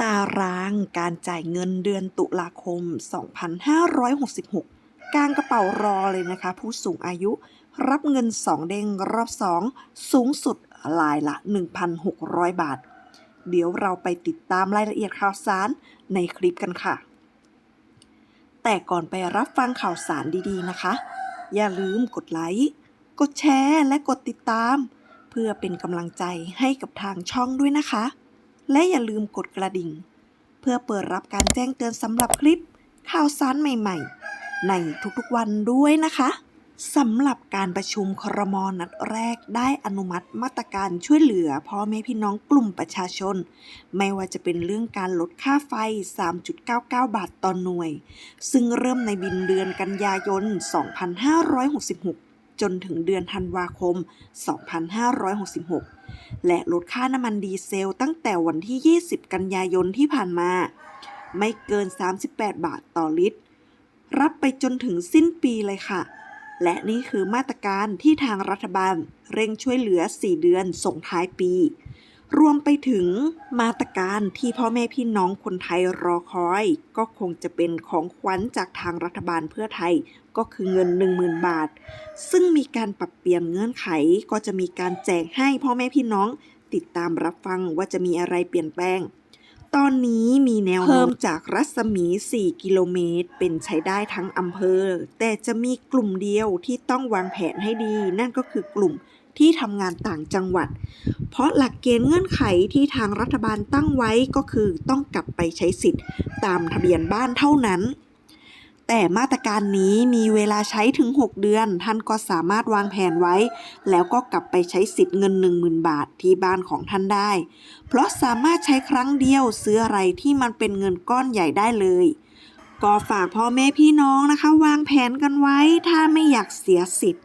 ตารางการจ่ายเงินเดือนตุลาคม 2566 กลางกระเป๋ารอเลยนะคะ ผู้สูงอายุรับเงิน 2 เด้งรอบ 2 สูงสุดรายละ 1,600 บาท เดี๋ยวเราไปติดตามรายละเอียดข่าวสารในคลิปกันค่ะ แต่ก่อนไปรับฟังข่าวสารดีๆนะคะ อย่าลืมกดไลค์ กดแชร์ และกดติดตาม เพื่อเป็นกำลังใจให้กับทางช่องด้วยนะคะ และอย่าลืมกดกระดิ่ง เพื่อเปิดรับการแจ้งเตือนสำหรับคลิปข่าวสารใหม่ๆ ในทุกๆวันด้วยนะคะสำหรับการประชุมครมนัดแรกได้อนุมัติมาตรการช่วยเหลือพ่อแม่พี่น้องกลุ่มประชาชน ไม่ว่าจะเป็นเรื่องการลดค่าไฟ 3.99 บาทต่อหน่วย ซึ่งเริ่มในบินเดือนกันยายน 2566 จนถึงเดือนธันวาคม 2566 และลดค่าน้ำมันดีเซลตั้งแต่วันที่ 20 กันยายนที่ผ่านมา ไม่เกิน 38 บาทต่อลิตร รับไปจนถึงสิ้นปีเลยค่ะ และนี่คือมาตรการที่ทางรัฐบาลเร่งช่วยเหลือ 4 เดือนส่งท้ายปี รวมไปถึงมาตรการที่พ่อแม่พี่น้องคนไทยรอคอย ก็คงจะเป็นของขวัญจากทางรัฐบาลเพื่อไทยก็คือเงิน 10,000 บาท ซึ่งมีการปรับเปลี่ยนเงื่อนไขก็จะมีการแจกให้พ่อแม่พี่น้องติดตามรับฟังว่าจะมีอะไรเปลี่ยนแปลง ตอนนี้มีแนวโน้มเพิ่มจากรัศมี 4 กิโลเมตร เป็นใช้ได้ทั้งอำเภอ แต่จะมีกลุ่มเดียวที่ต้องวางแผนให้ดี นั่นก็คือกลุ่ม ที่ทำงานต่างจังหวัด เพราะหลักเกณฑ์เงื่อนไขที่ทางรัฐบาลตั้งไว้ก็คือต้องกลับไปใช้สิทธิ์ตามทะเบียนบ้านเท่านั้น แต่มาตรการนี้มีเวลาใช้ถึง 6 เดือน ท่านก็สามารถวางแผนไว้ แล้วก็กลับไปใช้สิทธิ์เงิน 10,000 บาทที่บ้านของท่านได้ เพราะสามารถใช้ครั้งเดียวซื้ออะไรที่มันเป็นเงินก้อนใหญ่ได้เลยก็ฝากพ่อแม่พี่น้องนะคะ วางแผนกันไว้ถ้าไม่อยากเสียสิทธิ์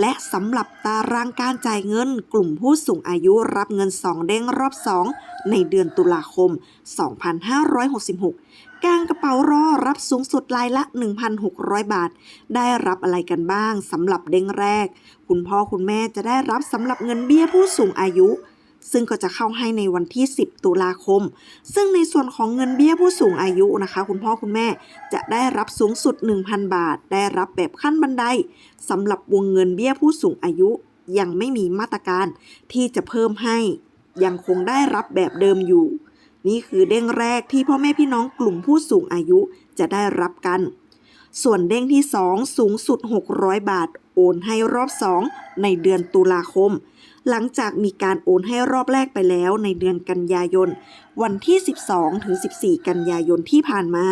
และสำหรับตารางการจ่ายเงิน กลุ่มผู้สูงอายุรับเงิน 2 เด้งรอบ 2 ในเดือนตุลาคม 2566 กางกระเป๋ารอรับสูงสุดรายละ 1,600 บาท ได้รับอะไรกันบ้างสำหรับเด้งแรก คุณพ่อคุณแม่จะได้รับสำหรับเงินเบี้ยผู้สูงอายุ ซึ่งก็จะเข้าให้ในวันที่ 10 ตุลาคม ซึ่งในส่วนของเงินเบี้ยผู้สูงอายุนะคะ คุณพ่อคุณแม่จะได้รับสูงสุด 1,000 บาท ได้รับแบบขั้นบันไดสำหรับวงเงินเบี้ยผู้สูงอายุ ยังไม่มีมาตรการที่จะเพิ่มให้ ยังคงได้รับแบบเดิมอยู่ นี่คือเด้งแรกที่พ่อแม่พี่น้องกลุ่มผู้สูงอายุจะได้รับกัน ส่วนเด้งที่ 2 สูงสุด 600 บาท โอนให้รอบ 2 ในเดือนตุลาคม หลังจากมีการโอนให้รอบแรกไปแล้วในเดือนกันยายน วันที่ 12 ถึง 14 กันยายนที่ผ่านมา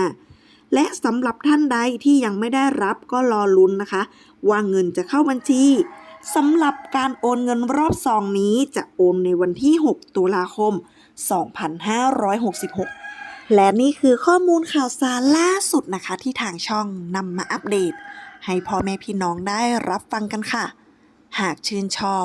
และสำหรับท่านใดที่ยังไม่ได้รับก็รอลุ้นนะคะ ว่าเงินจะเข้าบัญชีสำหรับการโอนเงินรอบซองนี้จะโอนในวันที่ 6 ตุลาคม 2566 และนี่คือข้อมูลข่าวสารล่าสุดนะคะ ที่ทางช่องนำมาอัปเดต ให้พ่อแม่พี่น้องได้รับฟังกันค่ะ หากชื่นชอบ